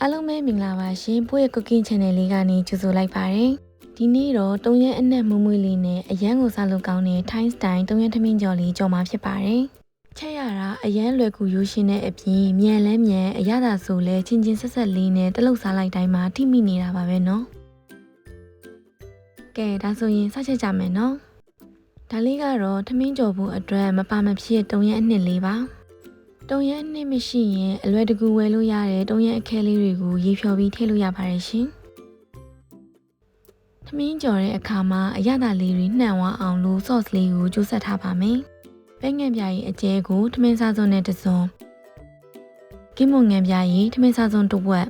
အားလုံးပဲမင်္ဂလာပါရှင်ပို့ရဲ့ cooking channel လေးကနေကြိုဆိုလိုက်ပါတယ်ဒီနေ့တော့တုံးရဲအနက်မွမွေးလေးနဲ့အရန်ကိုစားလို့ကောင်းတဲ့ Thai style တုံးရဲထမင်းကြော်လေးကြော်မှာဖြစ်ပါတယ်ချက်ရတာအရန်လွယ်ကူရိုးရှင်းတဲ့အပြင်မြန်လဲမြန်အရသာဆိုလဲချင်းချင်းဆက်ဆက်လေးနဲ့တလုတ်စားလိုက်တိုင်းမှာထိမိနေတာပါပဲနော်ကဲဒါဆိုရင်စချက်ကြမယ်နော်ဒါလေးကတော့ထမင်းကြော်ဖို့အတွက်မပါမဖြစ်တုံးရဲအနှစ်လေးပါ တုံရက်နှစ်မရှိရင်အလွယ်တကူဝယ်လို့ရတဲ့တုံရက်အခဲလေးတွေကိုရေဖြော်ပြီးထည့်လို့ရပါတယ်ရှင်။သမင်းကြော်တဲ့အခါမှာအရသာလေးတွေနှံ့ဝအောင်လို့ sauce လေးကိုကျိုးဆက်ထားပါမယ်။ပဲငန့်ပြားရဲ့အကျဲကိုထမင်းစားစုံနဲ့တစ်စုံကင်းမွန်ငံပြားရဲ့ထမင်းစားစုံတစ်ဝက်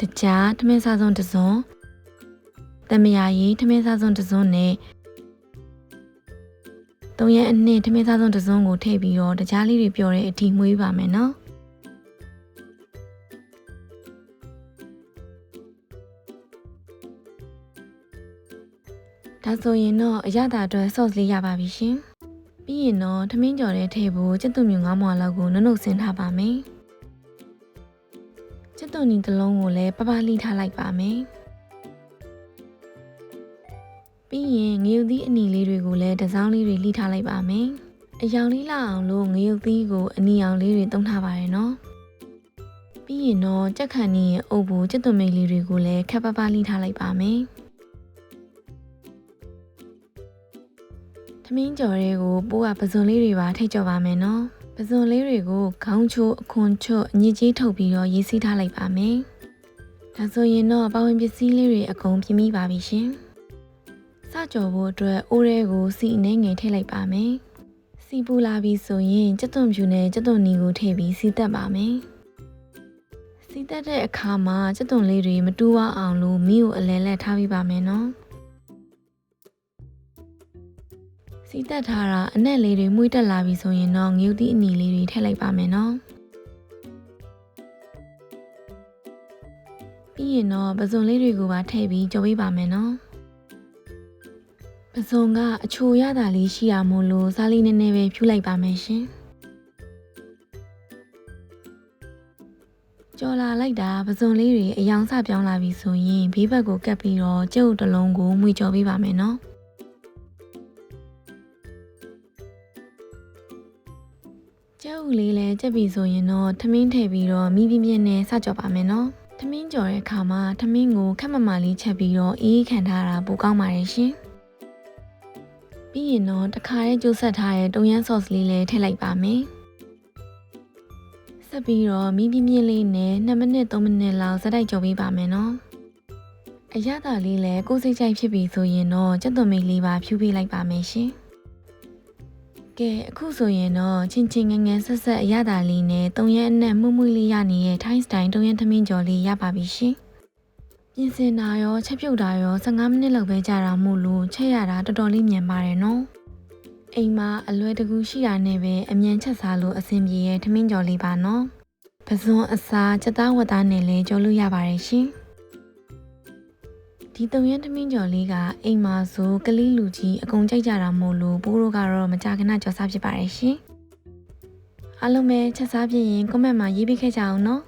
တကြားထမင်းစားစုံတစ်စုံတမယာရဲ့ထမင်းစားစုံတစ်စုံနဲ့ သုံးရက်အနှစ်ထမင်းစားဆုံးတစ်စုံကိုထည့်ပြီးတော့တကြားလေးတွေပျော်တဲ့အထိမွေးပါမယ်နော်ဒါဆိုရင်တော့အရသာအတွက် sauce လေးရပါပြီရှင်ပြီးရင်တော့ထမင်းကြော်တဲ့ထည့်ဖို့ကျက်သွမြူငါးမွာလောက်ကိုနုံနုံဆင်းထားပါမယ်ကျက်သွနီတစ်လုံးကိုလည်းပပလိထားလိုက်ပါမယ် ပြီးရင်ငရုတ်သီးအနီလေးတွေကိုလည်းတစောင်းလေးတွေလှိထားလိုက်ပါမယ်။အယောင်လေးလာအောင်လို့ငရုတ်သီးကိုအနီအောင်လေးတွေတုံးထားပါတယ်နော်။ပြီးရင်တော့ကြက်ခန်နီရဲ့အုပ်ဖို့ကြက်သွန်မိတ်လေးတွေကိုလည်းခက်ပပလှိထားလိုက်ပါမယ်။သမင်းကြော်တွေကိုပိုးကပဇွန်လေးတွေပါထိတ်ကြော်ပါမယ်နော်။ပဇွန်လေးတွေကိုခေါင်းချိုးအခွန်ချွတ်အညစ်ကြေးထုတ်ပြီးတော့ရေးစီးထားလိုက်ပါမယ်။ဒါဆိုရင်တော့ပဝင်ပစ္စည်းလေးတွေအကုန်ပြင်းပြီးပါပြီရှင်။ စကြော်ဖို့အတွက်အိုးရဲကိုစီအနေငယ်ထည့်လိုက်ပါမယ်။စီပူလာပြီဆိုရင်ကြက်သွန်ဖြူနဲ့ကြက်သွန်နီကိုထည့်ပြီးစီတက်ပါမယ်။စီတက်တဲ့အခါမှာကြက်သွန်လေးတွေမတူးဝအောင်လို့မီးကိုအလဲလက်ထားပြီးပါမယ်နော်။စီတက်ထားတာအနက်လေးတွေမှုတက်လာပြီဆိုရင်တော့ငရုတ်တိအနီလေးတွေထည့်လိုက်ပါမယ်နော်။ပြီးရင်တော့ပဇွန်လေးတွေကိုပါထည့်ပြီးကြော်ပေးပါမယ်နော်။ ပစုံကအချိုရတာလေးရှိရမို့လို့စားလေးနည်းနည်းပဲဖြူလိုက်ပါမယ်ရှင်ကြော်လာလိုက်တာပစုံလေးတွေအယောင်စပြောင်းလာပြီဆိုရင်ဘေးဘက်ကိုကပ်ပြီးတော့ကျုပ်တစ်လုံးကိုမှွေကြော်ပေးပါမယ်နော်ကျုပ်လေးလည်းကြက်ပြီဆိုရင်တော့ထမင်းထည့်ပြီးတော့မိပြင်းပြင်းနဲ့စကြော်ပါမယ်နော်ထမင်းကြော်တဲ့အခါမှာထမင်းကိုခက်မမလေးချက်ပြီးတော့အေးခံထားတာပိုကောင်းပါတယ်ရှင် ပြီးရင်တော့တခါရဲကျိုးဆက်ထားတဲ့တုံရမ်းဆော့စ်လေးလည်းထည့်လိုက်ပါမယ်။ဆက်ပြီးတော့မီးပြင်းပြင်းလေးနဲ့2မိနစ်3မိနစ်လောက်စတိုက်ကြော်ပေးပါမယ်နော်။အရသာလေးလည်းကိုယ်စိတ်ကြိုက်ဖြစ်ပြီဆိုရင်တော့ကြက်သွန်မိတ်လေးပါဖြူပေးလိုက်ပါမယ်ရှင်။ကဲအခုဆိုရင်တော့ချင်းချင်းငငယ်ဆက်ဆက်အရသာလေးနဲ့တုံရမ်းအနက်မှုမှုလေးရနေတဲ့ Thai style တုံရမ်းသမင်းကြော်လေးရပါပြီရှင်။ ပြင်ဆင်တာရောချက်ပြုတ်တာရော15မိနစ်လောက်ပဲကြာတာမို့လို့ချက်ရတာတော်တော်လေးမြန်ပါတယ်နော်အိမ်မှာအလွယ်တကူရှိတာနဲ့ပဲအမြန်ချက်စားလို့အဆင်ပြေရဲ့ထမင်းကြော်လေးပါနော်ပဇွန်အစားချက်သားဝတ်သားနဲ့လည်းကြော်လို့ရပါတယ်ရှင်ဒီတုံရန်ထမင်းကြော်လေးကအိမ်မှာဆိုကလေးလူကြီးအကုန်ကြိုက်ကြတာမို့လို့ဘိုးတို့ကတော့မကြခဏကြော်စားဖြစ်ပါတယ်ရှင်အားလုံးပဲချက်စားပြရင် comment မှာရေးပေးခဲ့ကြအောင်နော်